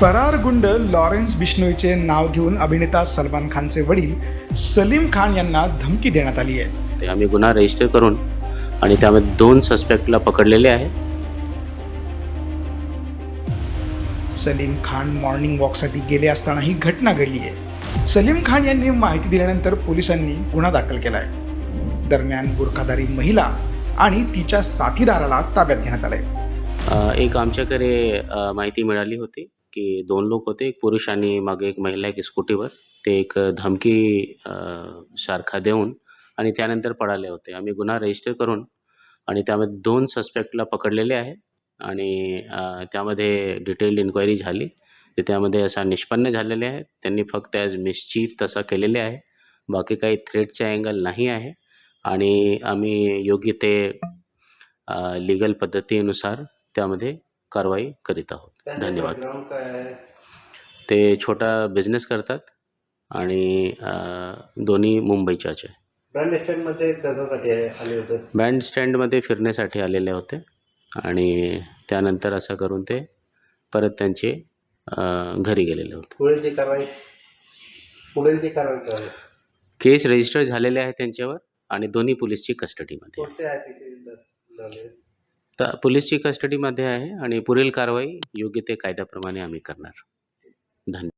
फरार गुंड लॉरेन्स बिश्नोईचे नाव घेऊन अभिनेता सलमान खानचे वडील सलीम खान यांना धमकी देण्यात आली आहे. ते आम्ही गुन्हा रजिस्टर करून आणि त्यामध्ये दोन सस्पेक्टला पकडलेले आहे. सलीम खान मॉर्निंग वॉकसाठी गेले असताना ही घटना घडली आहे. सलीम खान यांनी माहिती दिल्यानंतर पोलिसांनी गुन्हा दाखल केला आहे दरम्यान बुरखाधारी महिला आणि तिच्या साथीदाराला ताब्यात घेण्यात आलंय. एक आमच्याकडे माहिती मिळाली होती. की दोन लोक होते एक पुरुष आणि मागे एक महिला एक स्कूटीवर. ते एक धमकी सारखा देऊन आणि त्यानंतर पळाले होते. आम्ही गुन्हा रजिस्टर करून आणि त्यामध्ये दोन सस्पेक्टला पकडलेले आहे आणि त्यामध्ये डिटेल्ड इन्क्वायरी झाली. ते त्यामध्ये असा निष्पन्न झालेले आहे. त्यांनी फक्त ॲज मिसचीफ तसा केलेले आहे. बाकी काही थ्रेटचा अँगल नाही आहे. आणि आम्ही योग्य ते लिगल पद्धतीनुसार त्यामध्ये कारवाई करीत आहोत. धन्यवाद. ते छोटा बिझनेस करतात आणि दोन्ही मुंबईच्याच आहे. ब्रँड स्टँडमध्ये कशासाठी आहे आले होते? बँड स्टँडमध्ये फिरण्यासाठी आलेले होते आणि त्यानंतर असं करून ते परत त्यांचे घरी गेलेले होते. पुढील कारवाई पुढील ती कारवाई करावी केस रजिस्टर झालेले आहे त्यांच्यावर आणि दोन्ही पोलीसची कस्टडीमध्ये झाले? तर पोलीसची कस्टडीमध्ये आहे आणि पुढील कारवाई योग्य ते कायद्याप्रमाणे आम्ही करणार. धन्यवाद.